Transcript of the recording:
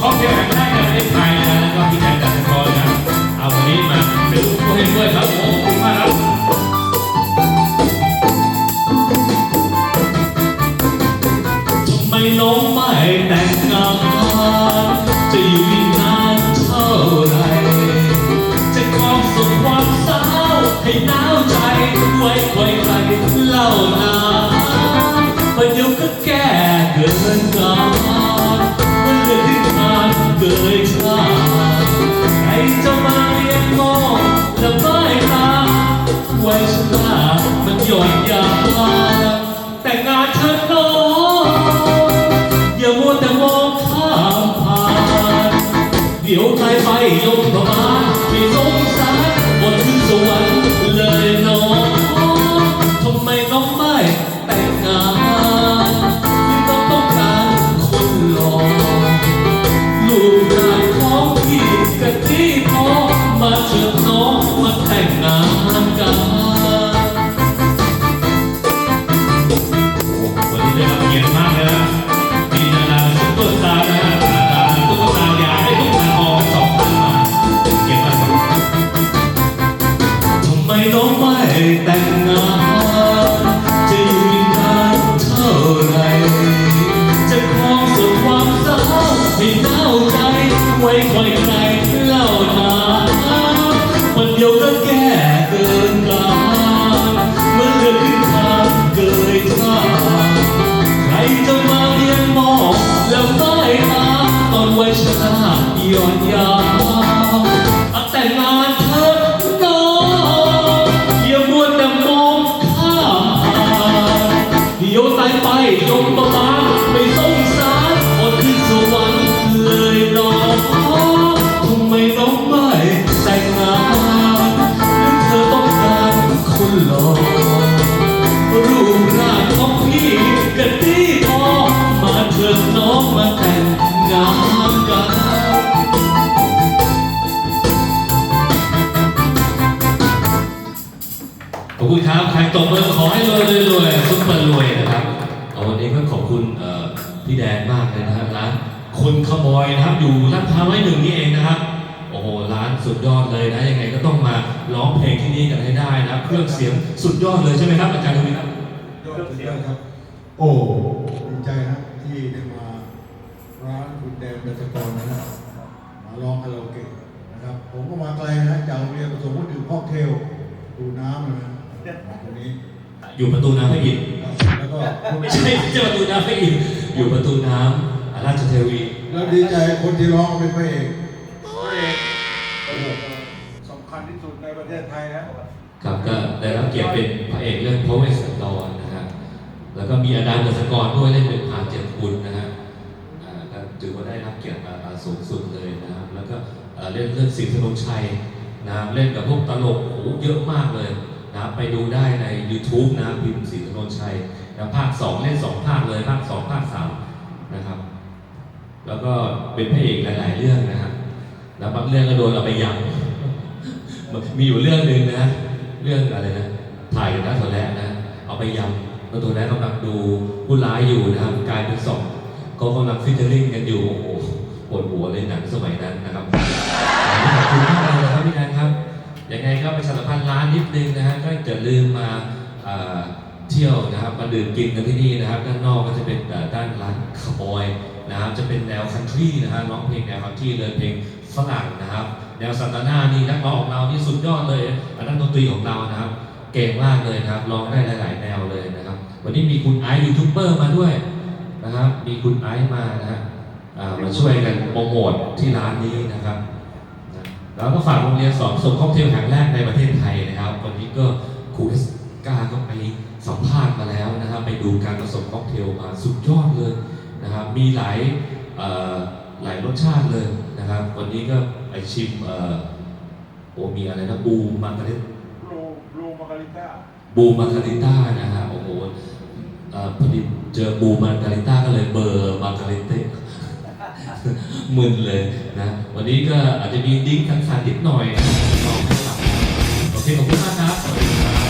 ข้อเทียบแห่งแรกในประเทศไทยนะแล้วก็พี่แดนดัชกรนะเอาวันนี้มาเป็นลูกผู้ให้ด้วยครับโอ้ขอบคุณมากครับทำไมน้องไม่แต่งงานจะอยู่อีกนานเท่าไรจะความสุขความเศร้าให้หนาวใจไว้คอยใครเล่านานประเดี๋ยวก็แก่เกินกา ว้ชนะมันหย่อนยานแต่งงานเธอน้องอย่ามัวแต่มองข้ามผ่าน เดี๋ยวใครไปยกประมาณไม่สงสารบนขึ้นสวรรค์เลยน้องทำไมน้องไม่แต่งงานหรือต้องต้องการคนหล่อลูกหลานของพี่กะที่พอมาเชิญน้องมาแต่งงานกัน คอย คุณครับใครตบมือขอให้รวยรวยรวยซุปเปอร์รวยนะครับเอาวันนี้ก็ขอบคุณพี่แดนมากเลยนะครับร้านคนขโมยนะครับอยู่ลาดพร้าวร้อยหนึ่งนี่เองนะครับโอ้โหร้านสุดยอดเลยนะยังไงก็ต้องมาร้องเพลงที่นี่กันให้ได้นะครับเครื่องเสียงสุดยอดเลยใช่ไหมครับอาจารย์ทวีครับยอดสุดยอดครับ โอ้ดีใจนะที่ได้มาร้านคุณแดนดัชกรนะครับมาร้องคาราโอเกะนะครับ ผมก็มาไกลนะจากโรงเรียนประถมวัดดื่มค็อกเทลดูน้ำนะ ตรงนี้อยู่ประตูน้ำพระอินทร์แล้วก็ไม่ใช่ไม่ใช่ประตูน้ำพระอินทร์อยู่ประตูน้ำราชเทวีแล้วดีใจคนที่ร้องเป็นพระเอกสำคัญที่สุดในประเทศไทยนะครับก็ได้รับเกียรติเป็นพระเอกเรื่องพระเวสสันดรนะฮะแล้วก็มีอาดามเดชกรด้วยเล่นเป็นพรานเจ็ดคุณนะฮะอ่าก็ถือว่าได้รับเกียรติมาสูงสุดเลยนะครับแล้วก็เอ่อเล่นเรื่องสิงห์ธนงชัยนะครับเล่นกับพวกตลกโอ้โหเยอะมากเลย นะไปดูได้ใน YouTube นะพิมพ์สิงห์ธนชัยนะภาค 2 เล่น 2 ภาคเลย ภาค 2 ภาค 3 นะครับ แล้วก็เป็นพระเอกหลาย ๆ เรื่องนะครับแล้วบางเรื่องก็โดนเอาไปยำมีอยู่เรื่องหนึ่งนะ เรื่องอะไรนะ ถ่ายกับนักโทแระนะ เอาไปยำนักโทแระกำลังดูผู้ร้ายอยู่นะครับกลายเป็นสองเขากำลังฟิชเชอร์ลิงกันอยู่โอ้โหปวดหัวเลยหนังสมัยนั้นนะครับขอบคุณมากเลยครับพี่แดนครับ ยังไงก็ไปสารพันร้านนิดนึงนะฮะก็อย่าลืมมาเที่ยวนะครับมาดื่มกินกันที่นี่นะครับ ด้านนอกก็จะเป็นด้านร้านคาบอยนะครับจะเป็นแนวคันทรีนะฮะร้องเพลงแนวคันทรีเลยเพลงฝรั่งนะครับ แนวซันตาน่านี่นักร้องของเรานี่สุดยอดเลยนนั้นดนตรีของเรานะครับ เก่งมากเลยนะครับร้องได้หลาย ๆ แนวเลยนะครับ วันนี้มีคุณไอซ์ยูทูบเบอร์มาด้วยนะครับ มีคุณไอซ์มานะฮะมาช่วยกันโปรโมทที่ร้านนี้นะครับ แล้วก็ฝากโรงเรียนสอนส่งค็อกเทลแห่งแรกในประเทศไทยนะครับ วันนี้ก็ครูเอสกาก็ไปสัมภาษณ์มาแล้วนะครับไปดูการผสมค็อกเทลมาสุดยอดเลยนะครับมีหลายเอ่อหลายรสชาติเลยนะครับ วันนี้ก็ไปชิมเอ่อโอ้มีอะไรนะบูมาการิบลูบลูมาการิต้าบูมาการิต้านะฮะโอ้โหเอ่อพอดีเจอบูมาการิต้าก็เลยเบอร์มาการิเต้ มึนเลยนะ วันนี้ก็อาจจะมีดิ้งคันๆนิดหน่อยนะลองให้ฟังโอเคขอบคุณมากครับสวัสดีครับ